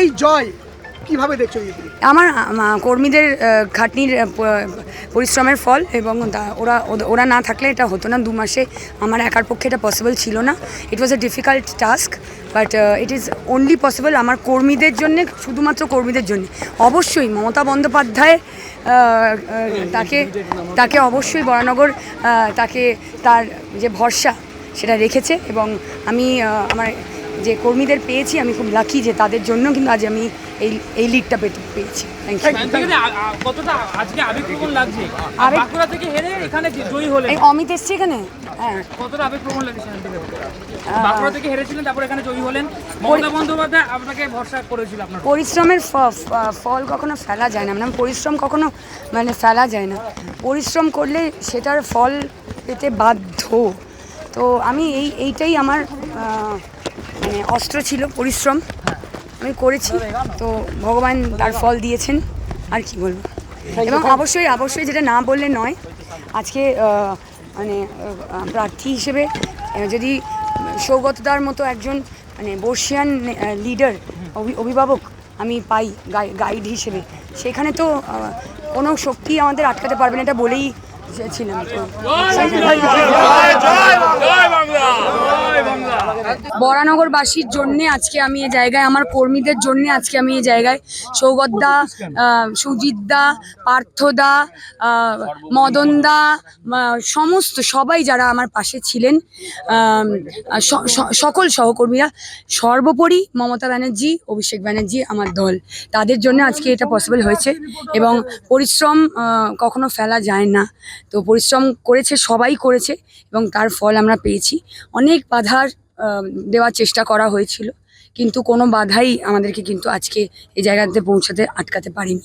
এই জয় কীভাবে দেখছ আমার কর্মীদের খাটনির পরিশ্রমের ফল এবং ওরা ওরা না থাকলে এটা হতো না। দু মাসে আমার একার পক্ষে এটা পসিবল ছিল না। It was a difficult task but it is only possible আমার কর্মীদের জন্য, শুধুমাত্র কর্মীদের জন্য। অবশ্যই মমতা বন্দ্যোপাধ্যায় তাকে তাকে অবশ্যই বরানগর তাকে তার যে ভরসা সেটা রেখেছে এবং আমি আমার যে কর্মীদের পেয়েছি আমি খুব লাকি যে তাদের জন্য কিন্তু আজ আমি এই এই লিডটা পেতে পেয়েছি। থ্যাংক ইউ সেখানে আ- আ- কতটা আজকে আবেগপ্রবণ লাগছে? আর বাঁকুড়া থেকে হেরে এখানে জয়ী হলেন। এই অমিত এসছে এখানে? হ্যাঁ। পরিশ্রমের ফল কখনো ফেলা যায় না। মানে পরিশ্রম কখনো মানে ফেলা যায় না। পরিশ্রম করলে সেটার ফল পেতে বাধ্য। তো আমি এই এইটাই আমার মানে অস্ত্র ছিল পরিশ্রম আমি করেছি। তো ভগবান তার ফল দিয়েছেন আর কি বলব? এবং অবশ্যই অবশ্যই যেটা না বললে নয় আজকে মানে প্রার্থী হিসেবে যদি সৌগতদার মতো একজন মানে বর্ষিয়ান লিডার অভিভাবক আমি পাই গাইড হিসেবে সেখানে তো কোনো শক্তি আমাদের আটকাতে পারবে না এটা বলেই ছিলাম তো বরানগরবাসীর জন্যে আজকে আমি এই জায়গায়, আমার কর্মীদের জন্য আজকে আমি এই জায়গায় সৌগতদা সুজিতদা, পার্থদা মদনদা সমস্ত সবাই যারা আমার পাশে ছিলেন সকল সহকর্মীরা, সর্বোপরি মমতা ব্যানার্জি, অভিষেক ব্যানার্জি আমার দল। তাদের জন্য আজকে এটা পসিবল হয়েছে এবং পরিশ্রম কখনো ফেলা যায় না। তো পরিশ্রম করেছে, সবাই করেছে এবং তার ফল আমরা পেয়েছি। অনেক বাধার দেওয়ার চেষ্টা করা হয়েছিল। কিন্তু কোনো বাধাই আমাদেরকে কিন্তু আজকে এই জায়গাতে পৌঁছাতে আটকাতে পারেনি।